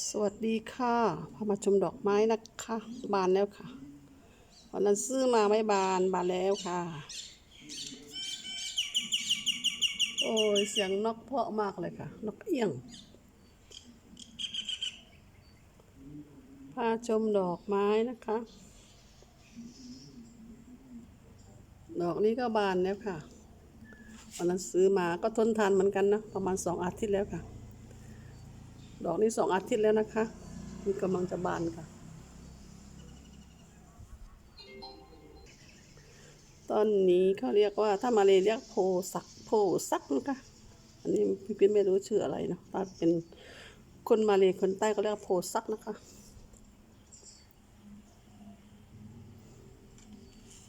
สวัสดีค่ะพามาชมดอกไม้นะคะ บานแล้วค่ะวันนั้นซื้อมาไม่บานบานแล้วค่ะ โอ้ยเสียงนกเพาะมากเลยค่ะ นกเอี้ยงพาชมดอกไม้นะคะ ดอกนี้ก็บานแล้วค่ะวันนั้นซื้อมาก็ทนทานเหมือนกันนะ ประมาณสองอาทิตย์แล้วค่ะ ดอกนี้สองอาทิตย์แล้วนะคะนี่กำลังจะบานค่ะต้นนี้เขาเรียกว่าถ้ามาเลยเรียกโพสักโพสักนะคะ อันนี้พี่ปิ๊นไม่รู้ชื่ออะไรเนาะถ้าเป็นคนมาเลยคนใต้ก็เรียกโพสักนะคะ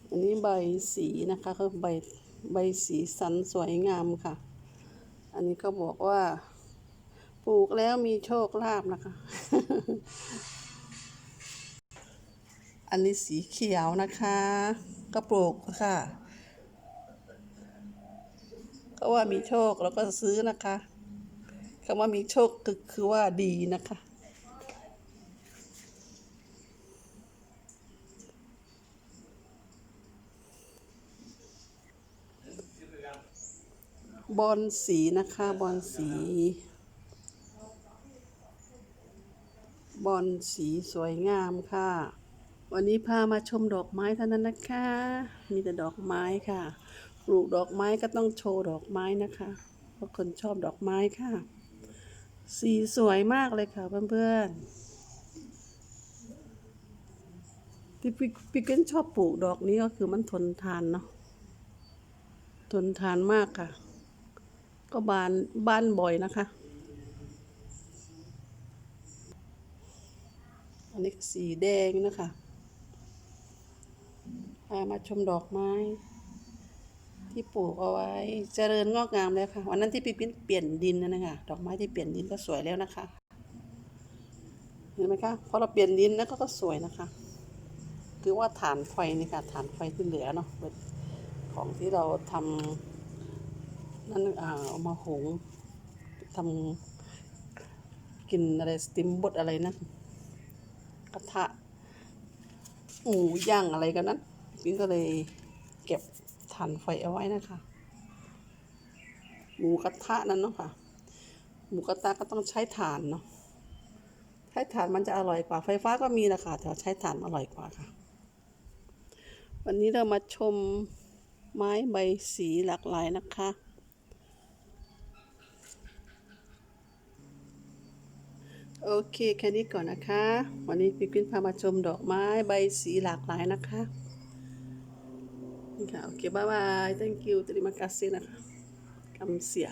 อันนี้ใบสีนะคะก็ใบใบสีสันสวยงามค่ะ อันนี้ก็บอกว่า ปลูกแล้วมีโชคลาภนะคะ อันนี้สีเขียวนะคะ ก็ปลูกค่ะ ก็ว่ามีโชคแล้วก็ซื้อนะคะคำว่ามีโชคคือคือว่าดีนะคะ บอลสีนะคะ บอลสี บอลสีสวยงามค่ะ วันนี้พามาชมดอกไม้เท่านั้นนะคะ มีแต่ดอกไม้ค่ะ ปลูกดอกไม้ก็ต้องโชว์ดอกไม้นะคะ เพราะคนชอบดอกไม้ค่ะ สีสวยมากเลยค่ะเพื่อนๆ ที่พี่เก้นชอบปลูกดอกนี้ก็คือมันทนทานเนาะ ทนทานมากค่ะ ก็บานบานบ่อยนะคะ อันนี้สีแดงนะคะพามาชมดอกไม้ ที่ปลูกเอาไว้ เจริญงอกงามแล้วค่ะ วันนั้นที่พี่ปิ้นเปลี่ยนดินนั่นนะคะดอกไม้ที่เปลี่ยนดินก็สวยแล้วนะคะ เห็นไหมคะพอเราเปลี่ยนดินแล้วก็สวยนะคะ คือว่าฐานไฟนี่ค่ะฐานไฟที่เหลือเนาะของที่เราทำนั่นเอามาหุงทำกินอะไรสติมบดอะไรนั่น กระทะหมูย่างอะไรกันนั้นปิงก็เลยเก็บถ่านไฟเอาไว้นะคะ หมูกระทะนั่นเนาะค่ะ หมูกระทะก็ต้องใช้ถ่านเนาะ ใช้ถ่านมันจะอร่อยกว่า ไฟฟ้าก็มีนะคะแต่ใช้ถ่านอร่อยกว่าค่ะ วันนี้เรามาชมไม้ใบสีหลากหลายนะคะ โอเคแค่นี้ก่อนนะคะ วันนี้พี่กิ้นพามาชมดอกไม้ใบสีหลากหลายนะคะนี่ค่ะโอเค บ๊ายบาย thank you ตริมากัสเซนะคะคำเสีย